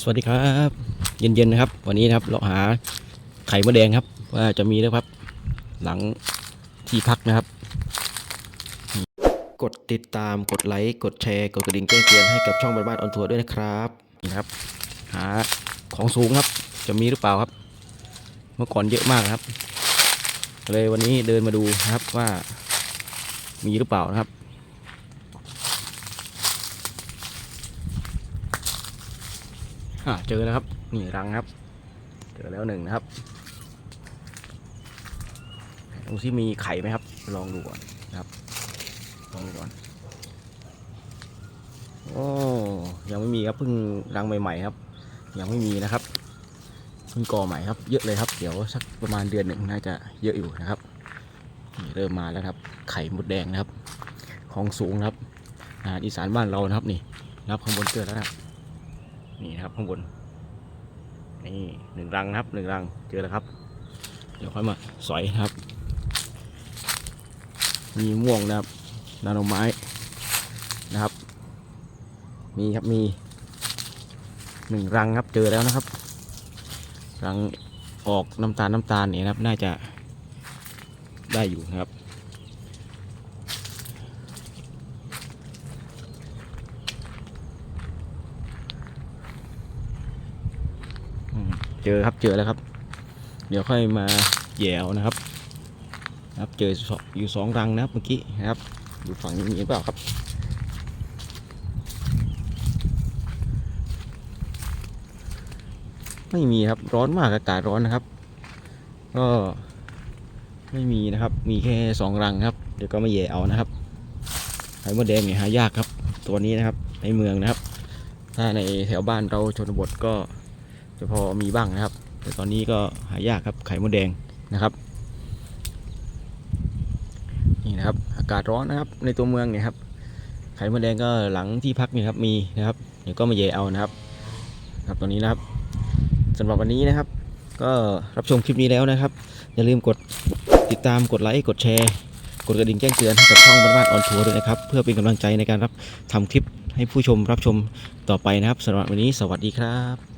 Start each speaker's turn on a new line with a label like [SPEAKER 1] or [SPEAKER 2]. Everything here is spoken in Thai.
[SPEAKER 1] สวัสดีครับ เย็นๆนะครับ วันนี้นะครับเราหาไข่มดแดงครับ ว่าจะมีหรือเปล่าครับ หลังที่พักนะครับ กดติดตามกดไลค์กดแชร์กดกระดิ่งแจ้งเตือนให้กับช่องบ้านบ้านออนทัวร์ด้วยนะครับนี่ครับ หาของสูงครับ จะมีหรือเปล่าครับ เมื่อก่อนเยอะมากครับ เลยวันนี้เดินมาดูนะครับว่า มีหรือเปล่านะครับ อ่าเจอแล้วครับ นี่รังครับ เจอแล้วหนึ่งนะครับดูที่มีไข่ไหมครับ ลองดูก่อนนะครับ ลองดูก่อน โอ้ ยังไม่มีครับเพิ่งรังใหม่ๆครับ ยังไม่มีนะครับเพิ่งก่อใหม่ครับ เยอะเลยครับ เดี๋ยวสักประมาณเดือนหนึ่งน่าจะเยอะอยู่นะครับนี่เริ่มมาแล้วครับ ไข่มดแดงนะครับ ของสูงครับอาหารอีสานบ้านเรานะครับนี่ รับข้างบนเจอแล้วนะครับ นี่นะครับข้างบน นี่หนึ่งรังนะครับหนึ่งรังเจอแล้วครับ เดี๋ยวค่อยมาสอยนะครับ มีม่วงนะครับนาโนไม้นะครับ มีครับมีหนึ่งรังครับเจอแล้วนะครับ รังออกน้ำตาลน้ำตาลนี่นะครับ น่าจะได้อยู่นะครับ อืม เจอครับเจอแล้วครับ เดี๋ยวค่อยมาแหยวนะครับ ครับเจออยู่สองรังนะครับเมื่อกี้นะครับอยู่ฝั่งนี้มีเปล่าครับไม่มีครับร้อนมากอากาศร้อนนะครับ ก็ไม่มีนะครับ มีแค่สองรังครับ เดี๋ยวก็มาแย่เอานะครับไข่มดแดงเนี่ยหายากครับ ตัวนี้นะครับในเมืองนะครับ ถ้าในแถวบ้านเราชนบทก็ จะพอมีบ้างนะครับ แต่ตอนนี้ก็หายากครับไข่มดแดงนะครับนี่นะครับอากาศร้อนนะครับ ในตัวเมืองเนี่ยครับไข่มดแดงก็หลังที่พักนี่ครับมีนะครับเดี๋ยวก็มาเยเอานะครับ ครับตอนนี้นะครับสำหรับวันนี้นะครับ ก็รับชมคลิปนี้แล้วนะครับ อย่าลืมกดติดตามกดไลค์กดแชร์กดกระดิ่งแจ้งเตือนให้กับช่องบ้านบ้านออนทัวร์ด้วยนะครับ เพื่อเป็นกำลังใจในการรับทำคลิปให้ผู้ชมรับชมต่อไปนะครับสำหรับวันนี้สวัสดีครับ